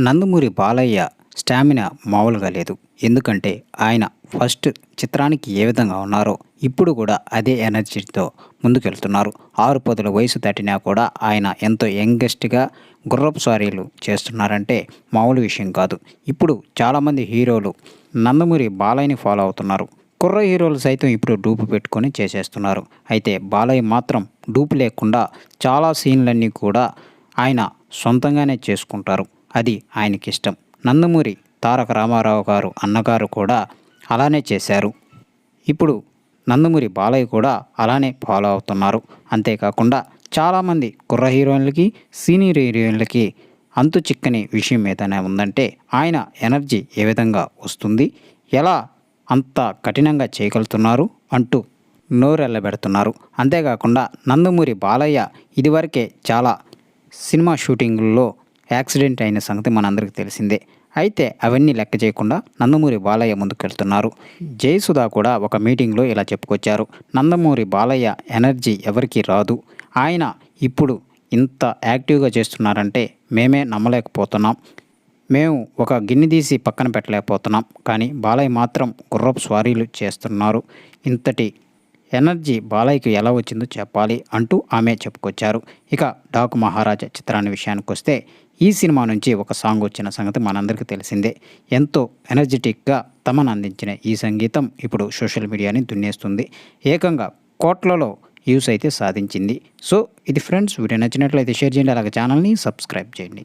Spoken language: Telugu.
నందమూరి బాలయ్య స్టామినా మామూలుగా లేదు. ఎందుకంటే ఆయన ఫస్ట్ చిత్రానికి ఏ విధంగా ఉన్నారో ఇప్పుడు కూడా అదే ఎనర్జీతో ముందుకెళ్తున్నారు. ఆరు పదుల వయసు దాటినా కూడా ఆయన ఎంతో యంగెస్ట్గా గుర్రపు సారీలు చేస్తున్నారంటే మామూలు విషయం కాదు. ఇప్పుడు చాలామంది హీరోలు నందమూరి బాలయ్యని ఫాలో అవుతున్నారు. కుర్ర హీరోలు సైతం ఇప్పుడు డూపు పెట్టుకొని చేసేస్తున్నారు. అయితే బాలయ్య మాత్రం డూపు లేకుండా చాలా సీన్లన్నీ కూడా ఆయన సొంతంగానే చేసుకుంటారు. అది ఆయనకిష్టం. నందమూరి తారక రామారావు గారు అన్నగారు కూడా అలానే చేశారు. ఇప్పుడు నందమూరి బాలయ్య కూడా అలానే ఫాలో అవుతున్నారు. అంతేకాకుండా చాలామంది కుర్ర హీరోయిన్లకి సీనియర్ హీరోయిన్లకి అంతు చిక్కని విషయం ఏదైనా ఉందంటే ఆయన ఎనర్జీ ఏ విధంగా వస్తుంది ఎలా అంత కఠినంగా చేయగలుగుతున్నారు అంటూ నోరెళ్ళబెడుతున్నారు. అంతేకాకుండా నందమూరి బాలయ్య ఇదివరకే చాలా సినిమా షూటింగుల్లో యాక్సిడెంట్ అయిన సంగతి మనందరికీ తెలిసిందే. అయితే అవన్నీ లెక్క చేయకుండా నందమూరి బాలయ్య ముందుకెళ్తున్నారు. జయసుధా కూడా ఒక మీటింగ్లో ఇలా చెప్పుకొచ్చారు. నందమూరి బాలయ్య ఎనర్జీ ఎవరికి రాదు. ఆయన ఇప్పుడు ఇంత యాక్టివ్గా చేస్తున్నారంటే మేమే నమ్మలేకపోతున్నాం. మేము ఒక గిన్నె తీసి పక్కన పెట్టలేకపోతున్నాం. కానీ బాలయ్య మాత్రం గుర్రపు స్వారీలు చేస్తున్నారు. ఇంతటి ఎనర్జీ బాలయ్యకు ఎలా వచ్చిందో చెప్పాలి అంటూ ఆమె చెప్పుకొచ్చారు. ఇక డాకు మహారాజా చిత్రాన్ని విషయానికి వస్తే ఈ సినిమా నుంచి ఒక సాంగ్ వచ్చిన సంగతి మనందరికీ తెలిసిందే. ఎంతో ఎనర్జెటిక్గా తమను అందించిన ఈ సంగీతం ఇప్పుడు సోషల్ మీడియాని దున్నేస్తుంది. ఏకంగా కోట్లలో యూస్ అయితే సాధించింది. సో ఇది ఫ్రెండ్స్ వీడియో నచ్చినట్లయితే షేర్ చేయండి అలాగే ఛానల్ని సబ్స్క్రైబ్ చేయండి.